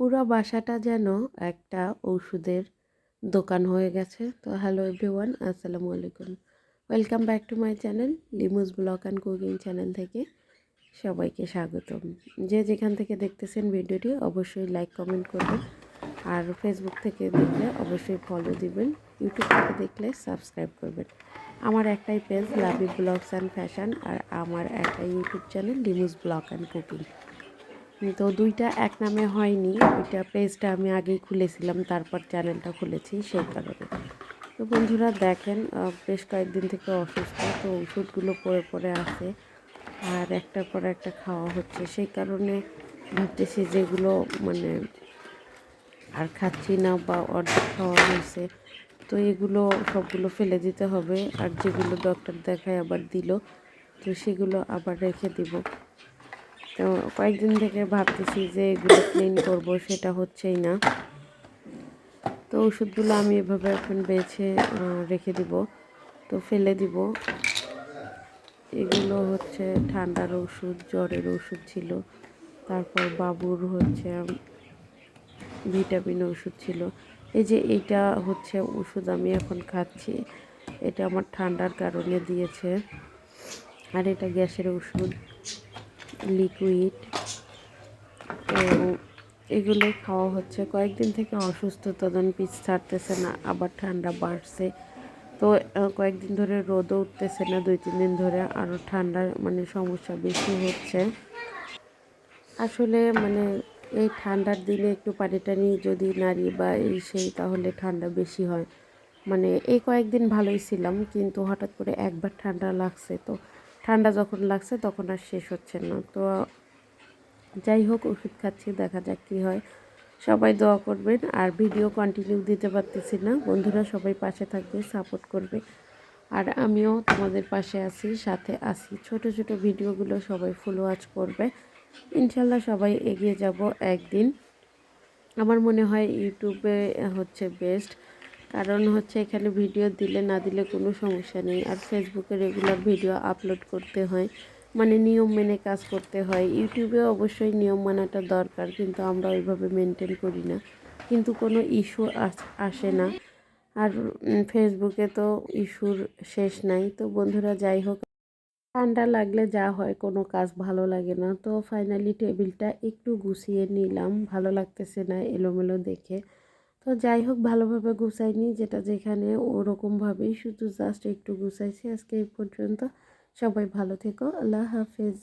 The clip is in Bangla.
পুরো বাসাটা যেন একটা ওষুধের দোকান হয়ে গেছে। তো হ্যালো এভরিওয়ান আসসালামু আলাইকুম। Welcome back to my channel Limus vlog and cooking channel থেকে সবাইকে স্বাগতম। যে যেখান থেকে দেখতেছেন ভিডিওটি অবশ্যই লাইক কমেন্ট করবেন। আর ফেসবুক থেকে দেখলে অবশ্যই ফলো দিবেন। ইউটিউব থেকে দেখলে সাবস্ক্রাইব করবেন। আমার একটাই পেজ লাভি ব্লগস অ্যান্ড ফ্যাশন আর আমার একটা YouTube channel Limus vlog and cooking তো দুইটা এক নামে হয়নি, ওইটা পেজটা আমি আগেই খুলেছিলাম, তারপর চ্যানেলটা খুলেছি সেই কারণে। তো বন্ধুরা দেখেন বেশ কয়েকদিন থেকে অসুস্থ, তো ওষুধগুলো পরে পরে আসে আর একটার পর একটা খাওয়া হচ্ছে। সেই কারণে ভাবতেছি যেগুলো মানে আর খাচ্ছি না বা অর্ধেক খাওয়া হয়েছে, তো এগুলো সবগুলো ফেলে দিতে হবে, আর যেগুলো ডক্টর দেখায় আবার দিল, তো সেগুলো আবার রেখে দিব। তো কয়েকদিন থেকে ভাবতেছি যে এগুলো ক্লিন করব, সেটা হচ্ছেই না। তো ওষুধগুলো আমি এভাবে এখন বেছে রেখে দিব, তো ফেলে দিব। এগুলো হচ্ছে ঠান্ডার ওষুধ, জ্বরের ওষুধ ছিল। তারপর বাবুর হচ্ছে ভিটামিন ওষুধ ছিল। এই যে এইটা হচ্ছে ওষুধ আমি এখন খাচ্ছি। এটা আমার ঠান্ডার কারণে দিয়েছে। আর এটা গ্যাসের ওষুধ। লিকুইড তো এগুলো খাওয়া হচ্ছে। কয়েকদিন থেকে অসুস্থ তখন পিছ ছাড়তেছে না, আবার ঠান্ডা বাড়ছে। তো কয়েকদিন ধরে রোদও উঠতেছে না, দুই, তিন দিন ধরে আরও ঠান্ডার মানে সমস্যা বেশি হচ্ছে। আসলে মানে এই ঠান্ডার দিনে একটু পানি টানি যদি নাড়ি বা এই সেই, তাহলে ঠান্ডা বেশি হয়। মানে এই কয়েকদিন ভালোই ছিলাম, কিন্তু হঠাৎ করে একবার ঠান্ডা লাগছে, তো ঠান্ডা যখন লাগছে তখন আর শেষ হচ্ছে না। তো যাই হোক, ওষুধ খাচ্ছি, দেখা যাক কী হয়। সবাই দোয়া করবেন, আর ভিডিও কন্টিনিউ দিতে পারতেছি না। বন্ধুরা সবাই পাশে থাকবে সাপোর্ট করবে। আর আমিও তোমাদের পাশে আছি, সাথে আছি। ছোট ছোট ভিডিওগুলো সবাই ফুল ওয়াচ করবে। ইনশাল্লাহ সবাই এগিয়ে যাব একদিন। আমার মনে হয় ইউটিউবে হচ্ছে বেস্ট কারণ হচ্ছে এখানে ভিডিও দিলে না দিলে কোনো সমস্যা নেই। আর ফেসবুকে রেগুলার ভিডিও আপলোড করতে হয়। মানে নিয়ম মেনে কাজ করতে হয়। ইউটিউবে অবশ্যই নিয়ম মানাটা দরকার, কিন্তু আমরা ওইভাবে মেনটেন করি না। কিন্তু কোনো ইস্যু আসে না। আর ফেসবুকে তো ইস্যুর শেষ নাই। তো বন্ধুরা যাই হোক, ঠান্ডা লাগলে যা হয়, কোনো কাজ ভালো লাগে না। তো ফাইনালি টেবিলটা একটু গুছিয়ে নিলাম। ভালো লাগতেছে না এলোমেলো দেখে। তো যাই হোক, ভালোভাবে গুছাইনি, যেটা যেখানে ওরকমভাবেই শুধু জাস্ট একটু গুছাইছি। আজকে এই পর্যন্ত। সবাই ভালো থেকো। আল্লাহ হাফেজ।